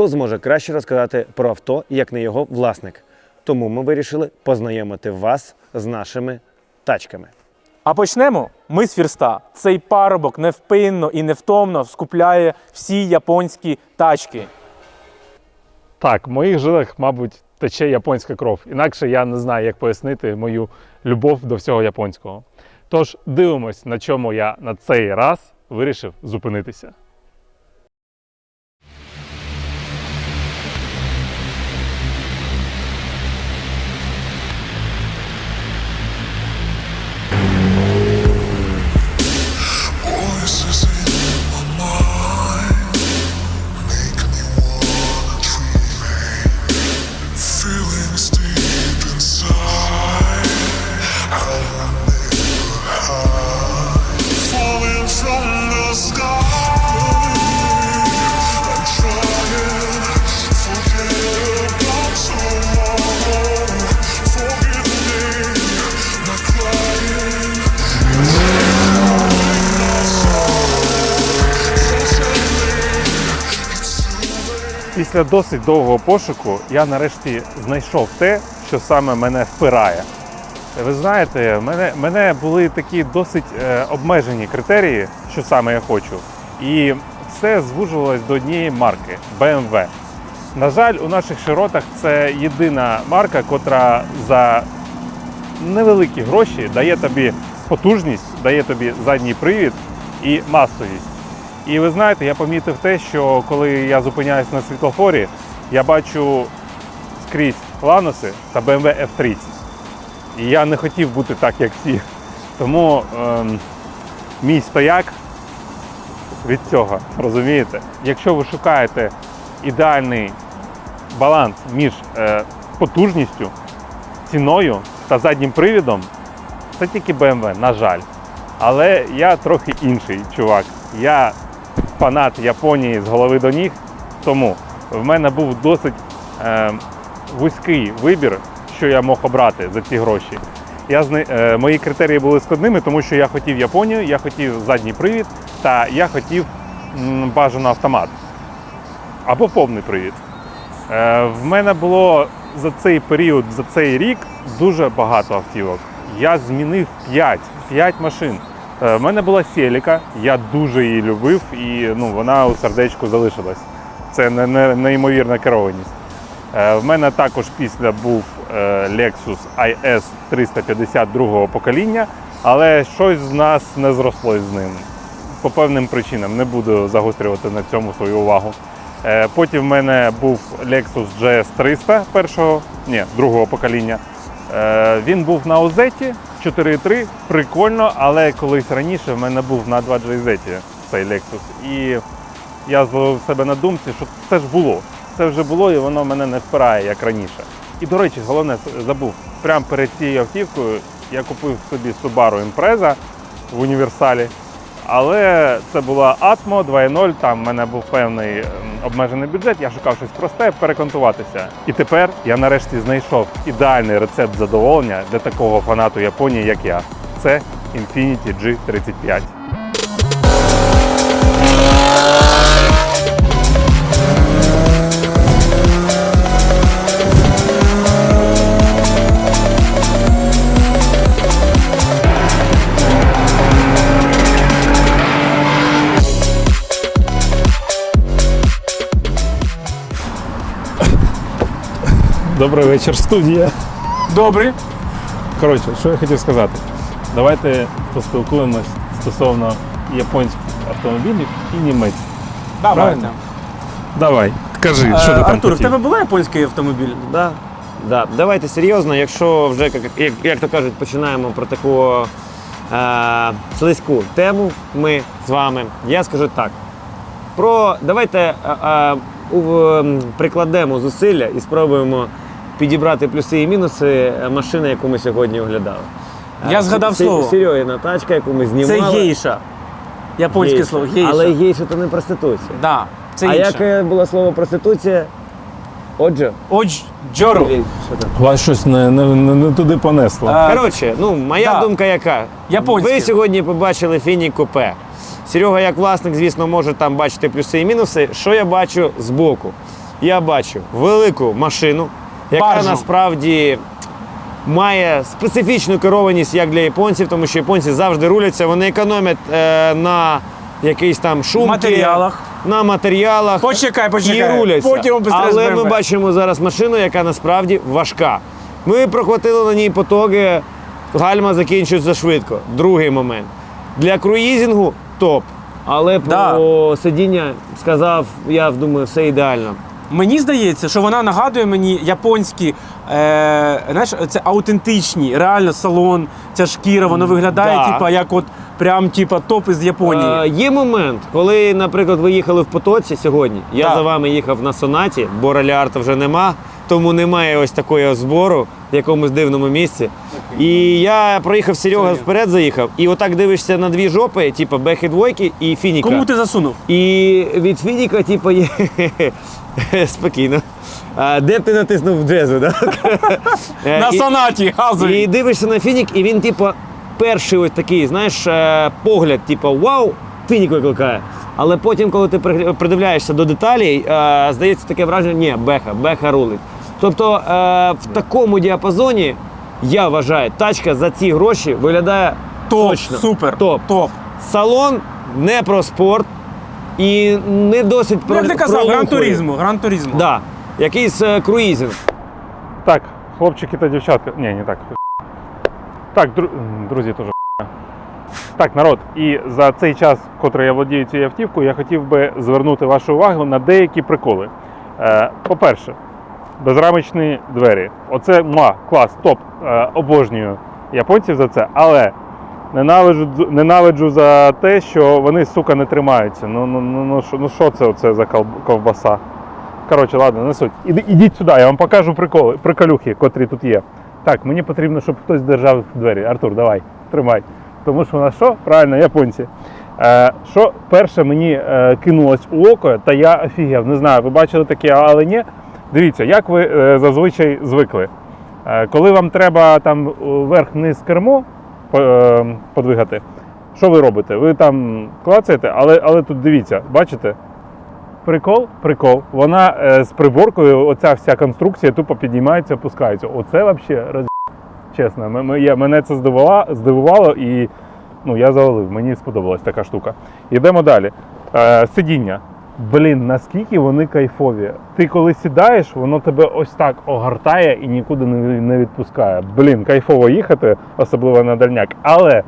хто зможе краще розказати про авто, як не його власник. Тому ми вирішили познайомити вас з нашими тачками. А почнемо ми з фірста. Цей парубок невпинно і невтомно скупляє всі японські тачки. Так, в моїх жилах, мабуть, тече японська кров. Інакше я не знаю, як пояснити мою любов до всього японського. Тож дивимось, на чому я на цей раз вирішив зупинитися. Після досить довгого пошуку я нарешті знайшов те, що саме мене впирає. Ви знаєте, в мене, мене були такі досить е, обмежені критерії, що саме я хочу. І все звужувалось до однієї марки BMW. На жаль, у наших широтах це єдина марка, котра за невеликі гроші дає тобі потужність, дає тобі задній привід і масовість. І ви знаєте, я помітив те, що коли я зупиняюсь на світлофорі, я бачу скрізь ланоси та BMW F30. І я не хотів бути так, як всі. Тому ем, мій стояк від цього, розумієте? Якщо ви шукаєте ідеальний баланс між е, потужністю, ціною та заднім привідом, це тільки BMW, на жаль. Але я трохи інший чувак. Я фанат Японії з голови до ніг, тому в мене був досить е, вузький вибір, що я мог обрати за ці гроші. Я, е, мої критерії були складними, тому що я хотів Японію, я хотів задній привід та я хотів м, бажано автомат або повний привід. Е, В мене було за цей період, за цей рік дуже багато автівок. Я змінив 5, 5 машин. Е, В мене була Селіка, я дуже її любив, і ну, вона у сердечку залишилась. Це не, не, неймовірна керованість. Е, В мене також після був е, Lexus IS 352 покоління, але щось з нас не зросло з ним. По певним причинам не буду загострювати на цьому свою увагу. Е, Потім в мене був Lexus GS 300 першого, ні, другого покоління. Е, Він був на Озеті 4.3, прикольно, але колись раніше в мене був на 2 GZ цей Lexus. І я зловив себе на думці, що це ж було. Це вже було і воно мене не впирає, як раніше. І, до речі, головне забув, прямо перед цією автівкою я купив собі Subaru Impreza в універсалі. Але це була Atmo 2.0, там в мене був певний ем, обмежений бюджет, я шукав щось просте, перекантуватися. І тепер я нарешті знайшов ідеальний рецепт задоволення для такого фанату Японії, як я. Це Infiniti G35. Добрий вечір, студія. Добре. Коротше, що я хотів сказати. Давайте поспілкуємось стосовно японських автомобілів і німецьких. Давайте. Правильно? Давай, кажи, що ти там Е, Артур, в хотів? тебе був японський автомобіль? Да. Да. Давайте серйозно, якщо вже, як, як, як то кажуть, починаємо про таку е, слизьку тему ми з вами, я скажу так. Про давайте е, е, у- м, прикладемо зусилля і спробуємо підібрати плюси і мінуси е, машини, яку ми сьогодні оглядали. Е, Я згадав Сі- слово. Серйозна тачка, яку ми знімали. Це гейша. Японське Гейша. слово гейша. Але гейша то не проституція. Да, це а інше. яке було слово проституція? Отже. Одж Джору. Що там? Вас щось не, не, не, не туди понесло. А, Коротше, ну моя да. думка яка? Японське. Ви сьогодні побачили Фіні Купе. Серега, як власник, звісно, може там бачити плюси і мінуси. Що я бачу збоку? я бачу велику машину, яка Баржу. насправді має специфічну керованість як для японців, тому що японці завжди руляться, вони економять е, на якийсь там шумки, Матеріалах. на матеріалах. Почекай, почекай. І руляться. Потім Але ми бачимо зараз машину, яка насправді важка. Ми прохватили на ній потоки, гальма закінчується швидко. Другий момент. Для круїзінгу топ. Але Да. про сидіння сказав, я думаю, все ідеально. Мені здається, що вона нагадує мені японські, е, знаєш, це аутентичні, реально салон, ця шкіра, воно виглядає, Да. типа, як от прям типа топ із Японії. Е, є момент, коли, наприклад, ви їхали в потоці сьогодні. Я Так. за вами їхав на сонаті, бо раліарта вже нема, тому немає ось такого збору в якомусь дивному місці. І я проїхав Серега вперед, заїхав, і отак дивишся на дві жопи, типу бехи двойки і фініка. Кому ти засунув? І від фініка, типу, є спокійно. А, де б ти натиснув джезу, да? Е, На сонаті газові. і дивишся на фінік, і він, типу, перший ось такий, знаєш, е, погляд, типу, вау, фінік викликає. Але потім, коли ти придивляєшся до деталей, е, здається таке враження, ні, беха, беха рулить. Тобто в такому діапазоні, я вважаю, тачка за ці гроші виглядає Топ, точно. супер, Топ. топ. Салон не про спорт і не досить Ну, про як ти казав, про гран туризму, гран туризму. Да. Якийсь е, круїзинг. Так, хлопчики та дівчатка. Ні, не так. Так, дру- друзі, теж. Так, народ, і за цей час, котрий я володію цією автівкою, я хотів би звернути вашу увагу на деякі приколи. Е, по-перше, безрамочні двері. Оце ма, клас, топ. Е, обожнюю японців за це, але ненавиджу, ненавиджу за те, що вони, сука, не тримаються. Ну, ну, ну, ну, що, ну що це оце за ковбаса? Коротше, ладно, не суть. Іди- Ідіть сюди, я вам покажу приколи, приколюхи, котрі тут є. Так, мені потрібно, щоб хтось держав двері. Артур, давай, тримай. Тому що у нас що? Правильно, японці. Е, що перше мені е, кинулось у око, та я офігів, не знаю, ви бачили таке, але ні. Дивіться, як ви е, зазвичай звикли. Е, коли вам треба там вверх-вниз кермо подвигати, що ви робите? Ви там клацаєте, але, але тут дивіться, бачите? Прикол, прикол. Вона е, з приборкою, оця вся конструкція тупо піднімається, опускається. Оце взагалі роз... Чесно, мене це здивувало, здивувало і ну, я завалив. Мені сподобалась така штука. Йдемо далі. Е, сидіння. Блін, наскільки вони кайфові. Ти коли сідаєш, воно тебе ось так огортає і нікуди не, відпускає. Блін, кайфово їхати, особливо на дальняк. Але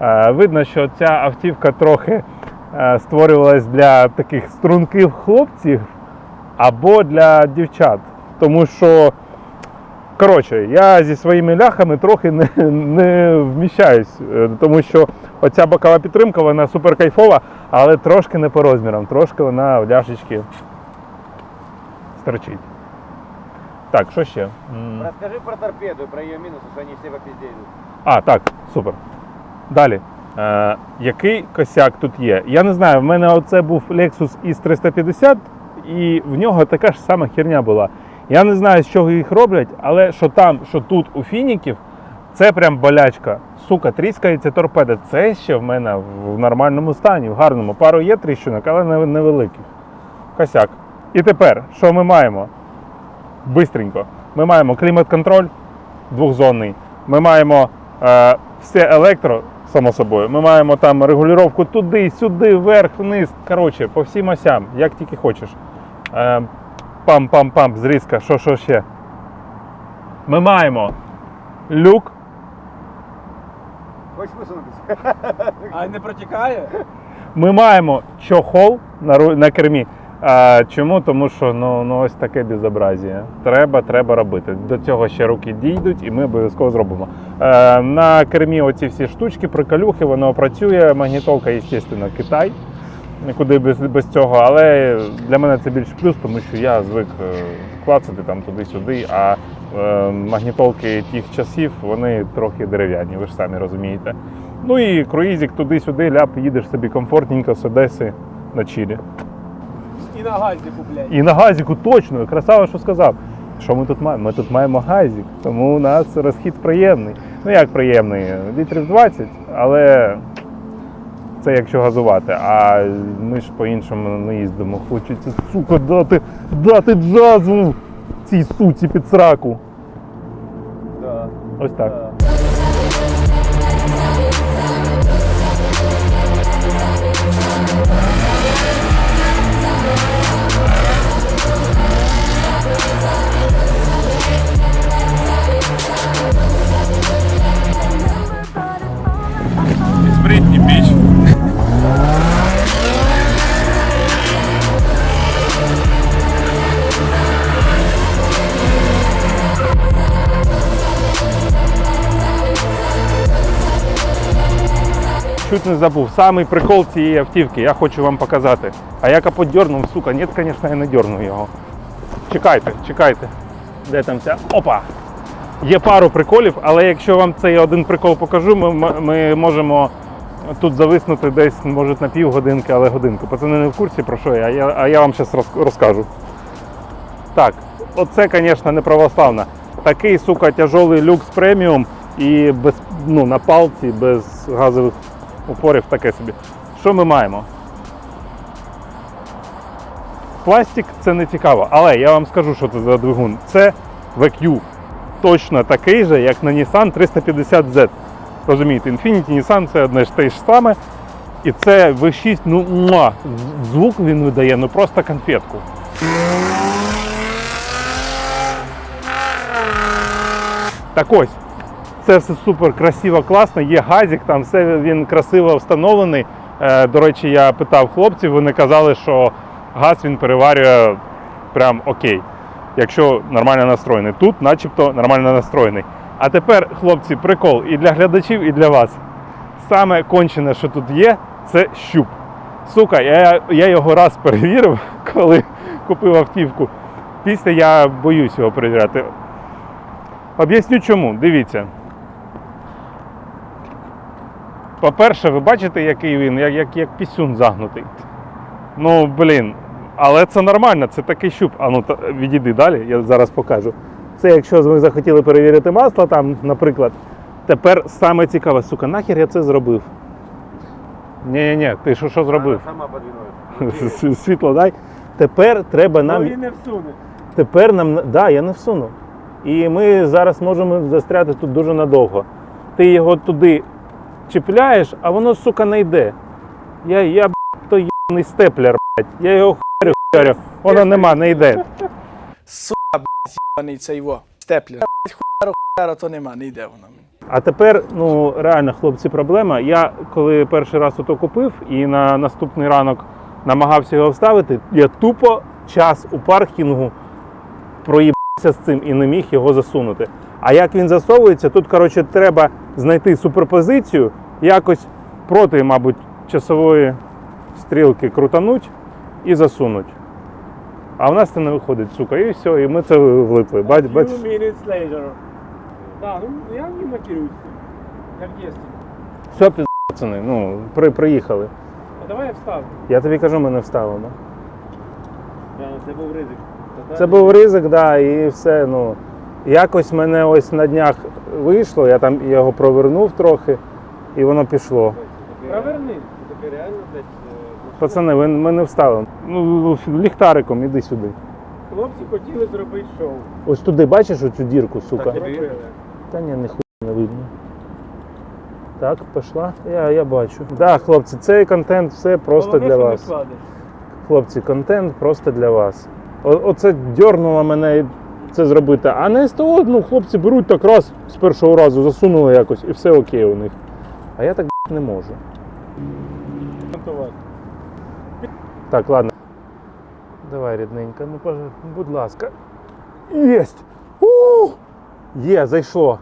е, видно, що ця автівка трохи е, створювалась для таких струнких хлопців або для дівчат. Тому що, коротше, я зі своїми ляхами трохи не, не вміщаюсь, е, тому що оця бокова підтримка, вона супер кайфова, але трошки не по розмірам, трошки вона в ляшечки стерчить. Так, що ще? Розкажи про торпеду, про її мінуси, що вони всі попіздіють. А, так, супер. Далі. Е, який косяк тут є? Я не знаю, в мене оце був Lexus IS 350, і в нього така ж сама херня була. Я не знаю, з чого їх роблять, але що там, що тут у фініків, це прям болячка. Сука, тріскається торпеда. Це ще в мене в нормальному стані, в гарному. Пару є тріщинок, але невеликих. Косяк. І тепер, що ми маємо? Бистренько. Ми маємо клімат-контроль двохзонний. Ми маємо е, все електро, само собою. Ми маємо там регулювання туди, сюди, вверх, вниз. Коротше, по всім осям, як тільки хочеш. Е, пам-пам-пам, зрізка, що, що ще. Ми маємо люк. Хочеш висунутися? А не протікає? Ми маємо чохол на, ру- на кермі. А, чому? Тому що ну, ну ось таке безобразія. Треба, треба робити. До цього ще руки дійдуть, і ми обов'язково зробимо. Е, на кермі оці всі штучки, приколюхи, воно працює. Магнітолка, звісно, Китай. Нікуди без, без цього. Але для мене це більш плюс, тому що я звик е, клацати там туди-сюди. А е, магнітолки тих часів вони трохи дерев'яні, ви ж самі розумієте. Ну і круїзик туди-сюди, ляп, їдеш собі комфортненько з Одеси на Чилі. І на газіку, блядь. І на газіку точно, красава, що сказав. Що ми тут маємо? Ми тут маємо газік, тому у нас розхід приємний. Ну як приємний? Літрів 20, але Це якщо газувати, а ми ж по-іншому не їздимо. Хочеться, сука, дати, дати джазу цій суці під сраку. Ось так. Чуть не забув. Самий прикол цієї автівки, я хочу вам показати. А я капот дернув, сука, ні, звісно, я не дерну його. Чекайте, чекайте. Де там ця? Опа! Є пару приколів, але якщо вам цей один прикол покажу, ми, ми- можемо тут зависнути десь, може, на півгодинки, але годинку. Пацани не в курсі про що я, а я, а я вам зараз розкажу. Так, оце, звісно, не православно. Такий, сука, тяжолий люкс преміум і без, ну, на палці, без газових упорів, таке собі. Що ми маємо? Пластик це не цікаво, але я вам скажу, що це за двигун. Це VQ. Точно такий же, як на Nissan 350Z. Розумієте, Infiniti Nissan це одне ж те ж саме. І це V6, ну муа, звук він видає, ну просто конфетку. Так ось, це все супер красиво, класно. Є газик, там все він красиво встановлений. Е, до речі, я питав хлопців, вони казали, що газ він переварює прям окей, якщо нормально настроєний. Тут, начебто, нормально настроєний. А тепер, хлопці, прикол і для глядачів, і для вас. Саме кончене, що тут є, це щуп. Сука, я, я його раз перевірив, коли купив автівку. Після я боюсь його перевіряти. Об'ясню чому. Дивіться. По-перше, ви бачите, який він, як, як, як пісюн загнутий. Ну, блін. Але це нормально, це такий щуп. А ну та- відійди далі, я зараз покажу. Це якщо ви захотіли перевірити масло, там, наприклад. Тепер саме цікаве, сука, нахер я це зробив? Ні-ні-ні, ти що, що зробив? Сама. Світло дай. Тепер треба нам. не всуне. Тепер нам да, я не всуну. І ми зараз можемо застряти тут дуже надовго. Ти його туди чіпляєш, а воно, сука, не йде. Я, я б, той єбаний степлер, блядь. Я його хуярю, хуярю. Воно нема, не йде. Єбаний цей во. Степлер. Хуяро, хуяро, то нема, не йде воно. А тепер, ну реально, хлопці, проблема. Я коли перший раз ото купив і на наступний ранок намагався його вставити, я тупо час у паркінгу проїбався з цим і не міг його засунути. А як він засовується, тут коротше треба знайти суперпозицію, якось проти, мабуть, часової стрілки крутануть і засунуть. А в нас це не виходить, сука, і все, і ми це влипли. Бач, бач. minutes later. Да, ну я не матерюсь. Як в. Все, пацани, ну, при, приїхали. А давай я вставлю. Я тобі кажу, ми не вставимо. Це був ризик. Це був ризик, да, і все. Ну, якось мене ось на днях вийшло, я там його провернув трохи, і воно пішло. Проверни. Таке реально, блядь, Пацани, ви- ми не вставимо. Ну, ліхтариком, іди сюди. Хлопці хотіли зробити шоу. Ось туди бачиш оцю дірку, сука? Зробили. Та ні, ніхуя не видно. Так, пішла? Я, я бачу. Так, да, хлопці, цей контент все просто Головне, для що не вас. Хлопці, контент просто для вас. О- оце дьорнуло мене це зробити. А на СТО, ну, хлопці беруть так раз з першого разу, засунули якось і все окей у них. А я так не можу. Так, ладно. Давай, рідненька, ну будь ласка. Єсть! Є, зайшло.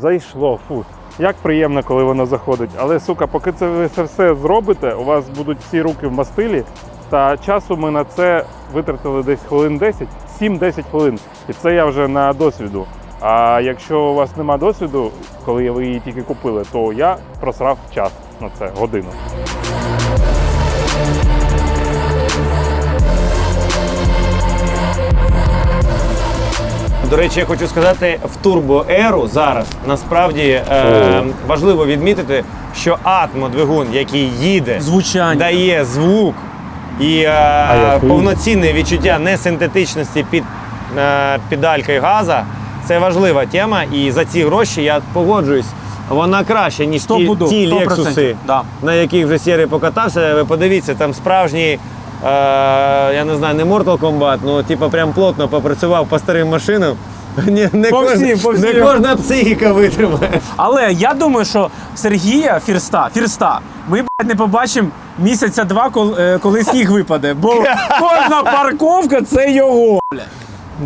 Зайшло, фу. Як приємно, коли воно заходить. Але, сука, поки це ви все зробите, у вас будуть всі руки в мастилі. Та часу ми на це витратили десь хвилин 10, 7-10 хвилин. І це я вже на досвіду. А якщо у вас нема досвіду, коли ви її тільки купили, то я просрав час на це годину. До речі, я хочу сказати, в турбоеру зараз насправді е, важливо відмітити, що атмодвигун, який їде, Звучання. дає звук і е, який? повноцінне відчуття несинтетичності під е, педалькою газа. Це важлива тема, і за ці гроші я погоджуюсь. Вона краще, ніж ті, ті лексуси, да. на яких вже Сєрий покатався. Ви подивіться, там справжній, е, я не знаю, не Mortal Kombat, ну типу прям плотно попрацював по старим машинам. Ні, не, По кожна, всім, по не кожна психіка витримає. Але я думаю, що Сергія Фірста, Фірста, ми блядь, не побачимо місяця два, коли, е, коли сніг випаде. Бо кожна парковка це його.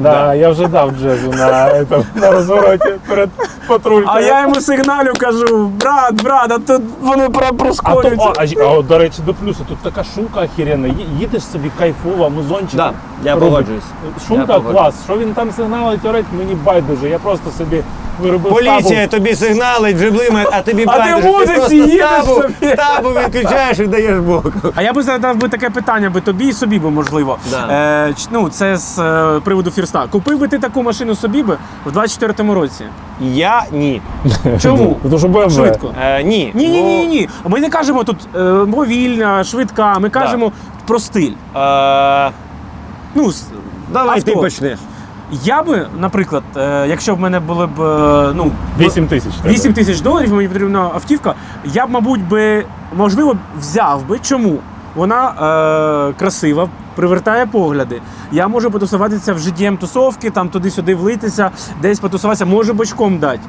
Да, я вже дав джезу на, этом, на розвороті перед патрулькою. А я йому сигналю кажу: брат, брат, а тут вони про- А, то, проскорюються. а, а, от, до речі, до плюсу, тут така шумка охеренна. Ї- Їдеш собі кайфово, музончик. Да, я робить. погоджуюсь. Шумка погоджуюсь. клас. Що він там сигналить, орить, мені байдуже. Я просто собі виробив Поліція стабу. тобі сигналить, джиблиме, а тобі А ти байдуже, музиці просто їдеш стабу, собі. стабу відключаєш і даєш боку. А я би задав би таке питання би тобі і собі би можливо. Да. Е, ч- ну, це з е, приводу Фірста. Купив би ти таку машину собі би в 24-му році. Я ні. Чому? Тому що BMW. Швидко. Е, ні. Ні, ні, бо, ні, ні. Ми не кажемо тут е, мовільна, швидка, ми кажемо про стиль. Е, Ну, с- давай авто. ти почнеш. Я би, наприклад, е, якщо б в мене були б е, ну, 8 тисяч. треба. 8 тисяч доларів, мені потрібна автівка, я б, мабуть, би, можливо, взяв би. Чому? Вона е, красива, привертає погляди. Я можу потусуватися в GDM тусовки, там туди-сюди влитися, десь потусуватися, можу бочком дати.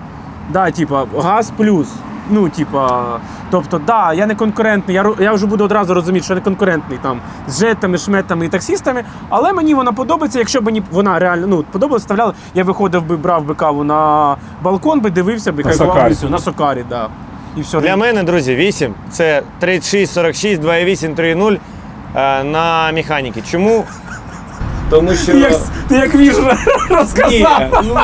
Да, типа, газ плюс. Ну, типа, тобто, да, я не конкурентний, я, я вже буду одразу розуміти, що я не конкурентний там з жетами, шметами і таксістами, але мені вона подобається, якщо б мені вона реально ну, подобалась, вставляла, я виходив би, брав би каву на балкон, би дивився би, кайфував всю, на сокарі, да. І все. Для мене, друзі, 8 це 36, 46, 2,8, 3,0 е, на механіки. Чому? Тому що. Ти як, ти як віж Ні, розказав. ну,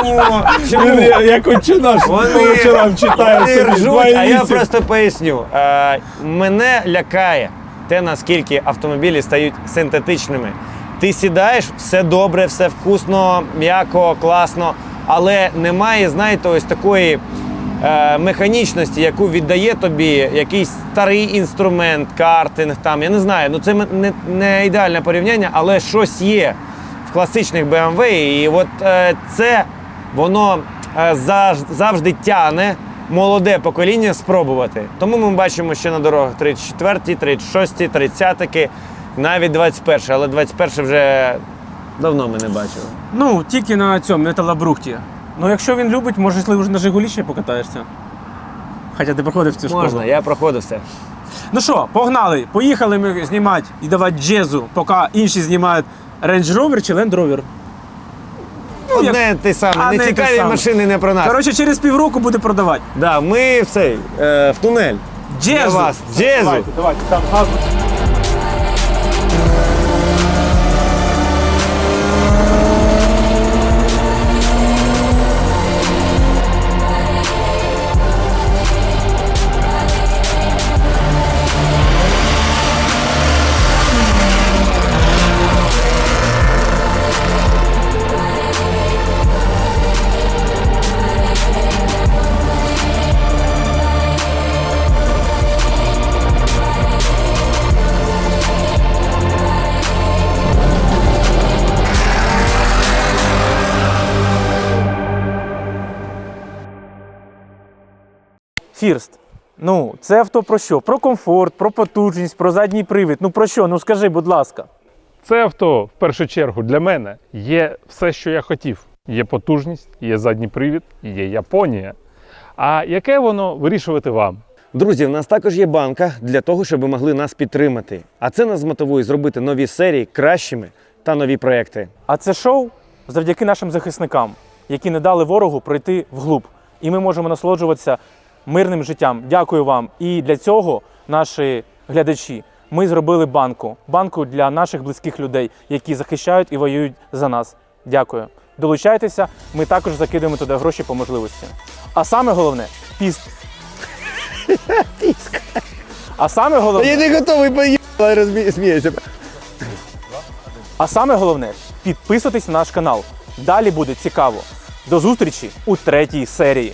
чому? Як отче наш Вони, вечорам читає вони собі ржуть, 2,8. а я просто поясню. Е, мене лякає те, наскільки автомобілі стають синтетичними. Ти сідаєш, все добре, все вкусно, м'яко, класно, але немає, знаєте, ось такої е, механічності, яку віддає тобі якийсь старий інструмент, картинг, там, я не знаю, ну це м- не, не ідеальне порівняння, але щось є класичних BMW, і от е, це воно е, завжди тяне молоде покоління спробувати. Тому ми бачимо ще на дорогах 34, 36, 30, навіть 21, але 21 вже давно ми не бачили. Ну, тільки на цьому металобрухті. Ну, якщо він любить, може, можливо, на Жигулі ще покатаєшся. Хоча ти проходив цю школу. Можна, я проходив все. Ну що, погнали. Поїхали ми знімати і давати джезу, поки інші знімають Range Rover чи Land Rover. Ну, як- те саме, А, не не те цікаві саме. машини не про нас. Коротше, через півроку буде продавати. Да, ми в цей е, в тунель. Для Джезу. вас. Джезу. Давайте, давайте, там газ. Фірст. Ну, це авто про що? Про комфорт, про потужність, про задній привід. Ну про що? Ну скажи, будь ласка. Це авто в першу чергу для мене є все, що я хотів. Є потужність, є задній привід, є Японія. А яке воно вирішувати вам? Друзі, в нас також є банка для того, щоб ви могли нас підтримати. А це нас змотивує зробити нові серії кращими та нові проекти. А це шоу завдяки нашим захисникам, які не дали ворогу пройти вглуб. І ми можемо насолоджуватися мирним життям. Дякую вам. І для цього, наші глядачі, ми зробили банку. Банку для наших близьких людей, які захищають і воюють за нас. Дякую. Долучайтеся, ми також закидуємо туди гроші по можливості. А саме головне піст. А саме головне. не готовий поїхати, сміюся. А саме головне підписуйтесь на наш канал. Далі буде цікаво. До зустрічі у третій серії.